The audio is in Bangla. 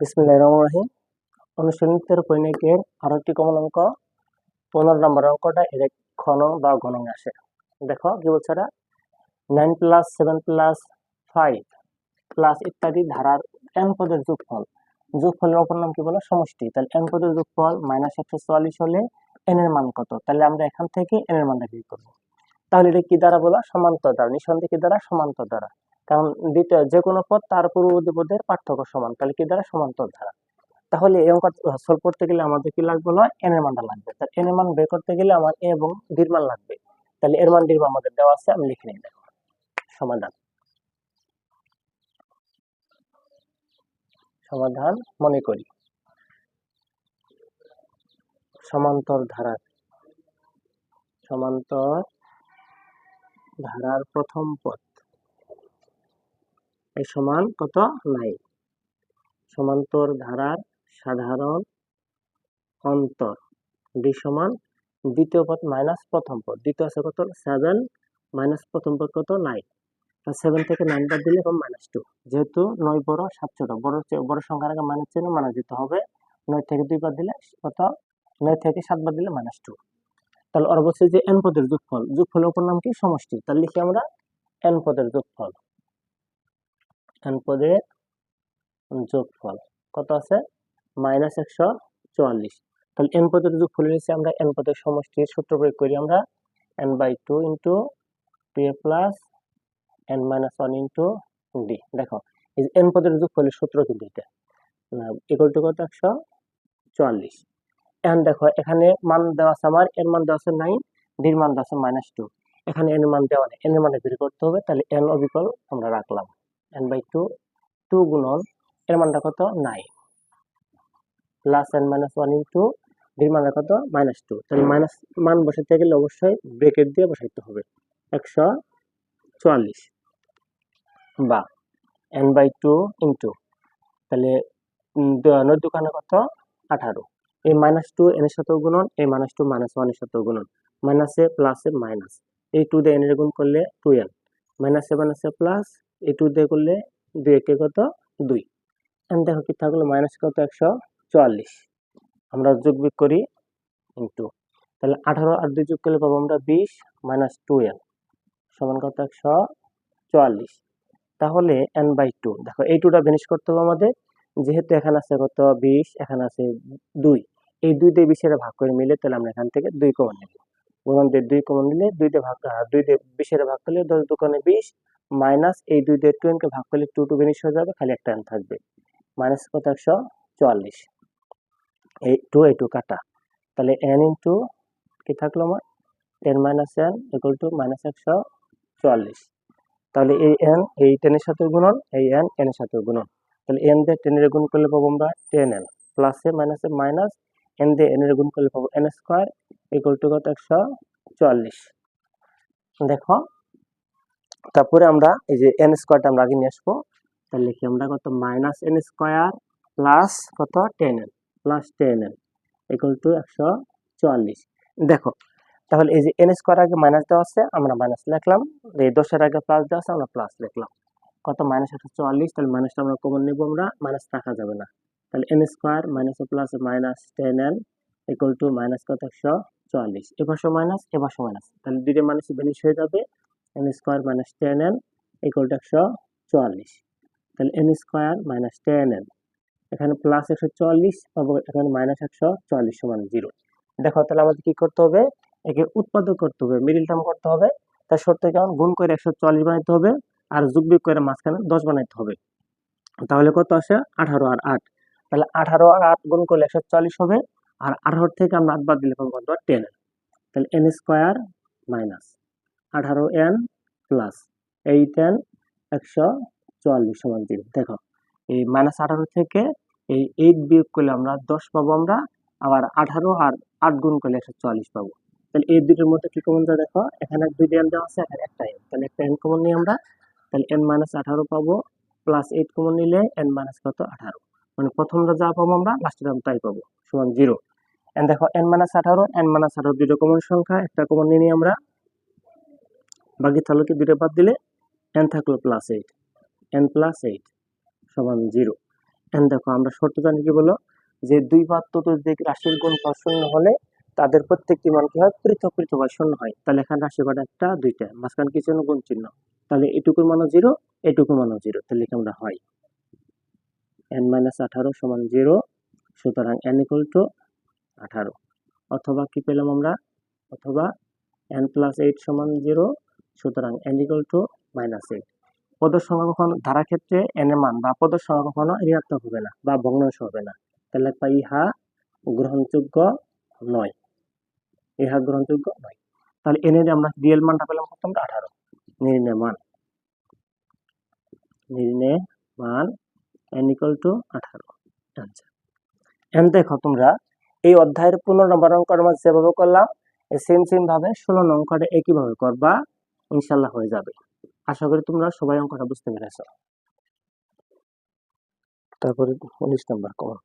বিসমিল্লাহির রহমানির রহিম। অনুশীলনীর পরিণামের আরও একটি কমন অঙ্ক, পনেরো নম্বর অঙ্কটা এর ঘন বা গণন আসে। দেখো, কি বলছে এটা nine plus seven plus five plus ইত্যাদি ধারার পদের যোগফল। যোগফলের অপর নাম কি বলে? সমষ্টি। তাহলে এন পদের যোগফল মাইনাস একশো চুয়াল্লিশ হলে এন এর মান কত? তাহলে আমরা এখান থেকে এন এর মানটা বের করব। তাহলে এটা কি দ্বারা বলা? সমান্তর দ্বারা নিঃসন্দেহে কি দ্বারা? সমান্তর দ্বারা। কারণ দ্বিতীয় যে কোনো পদ তার পূর্ববর্তী পদের পার্থক্য সমান, তাহলে কি দ্বারা? সমান্তর ধারা তাহলে এই অঙ্ক সলভ করতে গেলে আমাদের কি লাগবে? হলো এন এর মানটা লাগবে। তাহলে এন এর মান বের করতে গেলে আমার এ এবং ডির মান লাগবে। তাহলে এর মান ডির মান আমাদের দেওয়া আছে, আমি লিখে নিই, দেখো। সমাধান। সমাধান মনে করি। সমান্তর ধারা সমান্তর ধারার প্রথম পদ। সমান কত? নাই সমান্তর ধারার সাধারণ অন্তর। ডি সমান দ্বিতীয় পদ মাইনাস প্রথম পদ। দ্বিতীয় আছে কত? সেভেন মাইনাস প্রথম পদ কত? নাইন সেভেন থেকে নাইন বাদ দিলে এবং মাইনাস টু যেহেতু নয় বড়, সাত ছোট। বড় বড় সংখ্যার আগে মাইনাস চিহ্ন মাইনাস দিতে হবে। নয় থেকে দুই বাদ দিলে কত? নয় থেকে সাত বাদ দিলে মাইনাস টু তাহলে বলছে যে এন পদের যোগফল, যোগফলের উপর নাম কি? সমষ্টি। তাহলে লিখি আমরা এন পদের যোগফল। এন পদের যোগফল। কত আছে? মাইনাস একশো চুয়াল্লিশ। তাহলে এন পদের যোগফল নিচে আমরা এন পদের সমষ্টির সূত্র প্রয়োগ করি আমরা। N by two into two a plus n minus one into d দেখো, এই এন পদের যোগফলের সূত্র কিন্তু এটা। ইকুয়াল টু কত? একশো চুয়াল্লিশ। এন দেখো, এখানে মান দেওয়া আছে আমার এর মান দেওয়া আছে নাইন ডির মান দেওয়া আছে মাইনাস টু এখানে এন মান দেওয়া নেই। এন এর মানে বের করতে হবে, তাহলে এন অবিকল আমরা রাখলাম। এন বাই টু টু গুণন, এর মানটা কত? Nine plus n minus one into ডির মানটা কত? মাইনাস টু তাহলে মাইনাস মান বসাতে গেলে অবশ্যই ব্রেকেট দিয়ে বসাইতে হবে। একশো চুয়াল্লিশ। বা এন বাই টু ইন্টু তাহলে নয় দোকানে কত? আঠারো। এই মাইনাস টু এন এর সাথেও গুণন, এই মাইনাস টু মাইনাস ওয়ানের সাথেও গুণন। মাইনাসে প্লাসে মাইনাস এই টু দিয়ে এন এর গুণ করলে টু এন মাইনাসে মাইনাসে প্লাস এই টু দিয়ে করলে দুই একে কত? দুই। এন দেখো কি থাকল? মাইনাস কত? একশো চুয়াল্লিশ। আমরা যোগ বিয়োগ করি ইন্টু তাহলে আঠারো আর দুই যোগ করলে পাবো আমরা বিশ মাইনাস টু এন সমান কত? একশো চুয়াল্লিশ। তাহলে এন বাই টু দেখো, এই টুটা ফিনিশ করতে হবে আমাদের। যেহেতু এখানে আছে কত? বিশ, এখানে আছে দুই। এই দুই দিয়ে বিশের ভাগ করে মিলে তাহলে আমরা এখান থেকে দুই কমন নেব। গুণন দুই কমন নিলে দুই দিয়ে ভাগ দুই দিয়ে বিশের ভাগ করলে দশ দোকানে বিশ মাইনাস এই দুই দিয়ে টু এনকে ভাগ করলে টু টু ফিনিশ হয়ে যাবে, খালি একটা এন থাকবে। মাইনাস কত? একশো চুয়াল্লিশ। এই টু এই টু কাটা। তাহলে এন ইন্টু কি থাকল আমার? N minus n equal to minus একশো চুয়াল্লিশ। তাহলে এই এন এই টেনের সাথে গুণন, এই এন এন এর সাথে গুণন। তাহলে এন দিয়ে টেনের গুণ করলে পাবো আমরা টেন এন প্লাসে মাইনাসে মাইনাস এন দিয়ে এন এর গুণ করলে পাবো এন স্কোয়ার ইকুয়াল টু কত? একশো চুয়াল্লিশ। দেখো তারপরে আমরা এই যে এন স্কোয়ারটা আমরা আগে নিয়ে আসব। তাহলে লিখি আমরা কত? মাইনাস এন স্কোয়ার প্লাস কত? Ten n plus ten n equal to একশো চুয়াল্লিশ। দেখো, তাহলে এই যে এন স্কোয়ার আগে মাইনাস দেওয়া আছে, আমরা মাইনাস লিখলাম। এই দশের আগে প্লাস দেওয়া আছে, আমরা প্লাস লিখলাম। কত? মাইনাস একশো চুয়াল্লিশ, তাহলে মাইনাসটা আমরা কমন নেব আমরা মাইনাস রাখা যাবে না। তাহলে n square minus plus minus ten n equal to minus কত? একশো চুয়াল্লিশ। এপাশে মাইনাস এপাশে মাইনাস তাহলে দুইটা মাইনাস বেনিশ হয়ে যাবে। N square minus ten n equal to একশো চুয়াল্লিশ। তাহলে n square minus ten n এখানে প্লাস একশো চুয়াল্লিশ এখানে মাইনাস একশো চুয়াল্লিশ সমান জিরো দেখো, তাহলে আমাদের কি করতে হবে? একে উৎপাদক করতে হবে মিডিল টার্ম করতে হবে। তার শর্তে কেমন গুণ করে একশো চুয়াল্লিশ বানাইতে হবে আর যোগ বিয়োগ করে মাঝখানে দশ বানাইতে হবে। তাহলে কত আসে? আঠারো আর আট। তাহলে আঠারো আর আট গুণ করলে একশো চল্লিশ হবে। আর আঠারো থেকে আমরা আট বাদ দিলে কত? টেন তাহলে এন স্কোয়ার মাইনাস আঠারো এন প্লাস এইট এন একশো চুয়াল্লিশ সমান জিরো। দেখো, এই মাইনাস আঠারো থেকে এই এইট বিয়োগ করলে আমরা দশ পাবো আমরা, আবার আঠারো আর আট গুণ করলে একশো চুয়াল্লিশ পাবো। তাহলে এই দুটোর মধ্যে কি কমন যায় দেখো? এখানে দুইটা এন দেওয়া আছে, এখানে একটা এন তাহলে একটা এন কমন নিই আমরা, তাহলে এন মাইনাস আঠারো পাবো প্লাস এইট কমন নিলে এন মাইনাস কত? আঠারো। মানে প্রথমটা যা পাবো আমরা লাস্টের দাম তাই পাবো, সমান জিরো। এন দেখো এন মাইনাস আঠারো এন মাইনাস আঠারো দুটো কমন সংখ্যা, একটা কমন নিয়ে নিই আমরা। বাকি থাকল কি দুটো বাদ দিলে? এন থাকল plus eight n plus eight সমান জিরো এন দেখো, আমরা শর্ত জানি কি বলো? যে দুই বা ততোধিক রাশির গুণফল শূন্য হলে তাদের প্রত্যেকটি মান কি হয়? পৃথক পৃথক শূন্য হয়। তাহলে এখানে রাশি কটা একটা, দুইটা। মাঝখানে কিছু গুণ চিহ্ন। তাহলে এটুকুর মানও জিরো এটুকুর মানও জিরো তাহলে আমরা হয়? এন মাইনাস আঠারো সমান জিরো সুতরাং এন ইকুয়াল টু আঠারো। অথবা কি পেলাম আমরা? অথবা এন প্লাস এইট সমান জিরো সুতরাং n equal to minus eight পদের সংখ্যা কখনো ধারা ক্ষেত্রে এন এর মান বা পদের সংখ্যা কখনো ঋণাত্মক হবে না বা ভগ্নাংশ হবে না। তাহলে একটা ইহা গ্রহণযোগ্য নয়। ইহা গ্রহণযোগ্য নয়। তাহলে এন এর আমরা রিয়েল মানটা পেলাম কত? আমরা আঠারো। নির্ণয় মান। নির্ণয় মান এন ইকুয়াল টু আঠারো। আচ্ছা এন দেখো তোমরা, এই অধ্যায়ের পনেরো নম্বর অঙ্কের মাঝে যেভাবে করলাম সেম সেম ভাবে ষোলো অঙ্কটা একইভাবে করবা। ইনশাল্লাহ হয়ে যাবে। আশা করি তোমরা সবাই অঙ্কটা বুঝতে পেরেছ। তারপরে উনিশ নম্বর কমন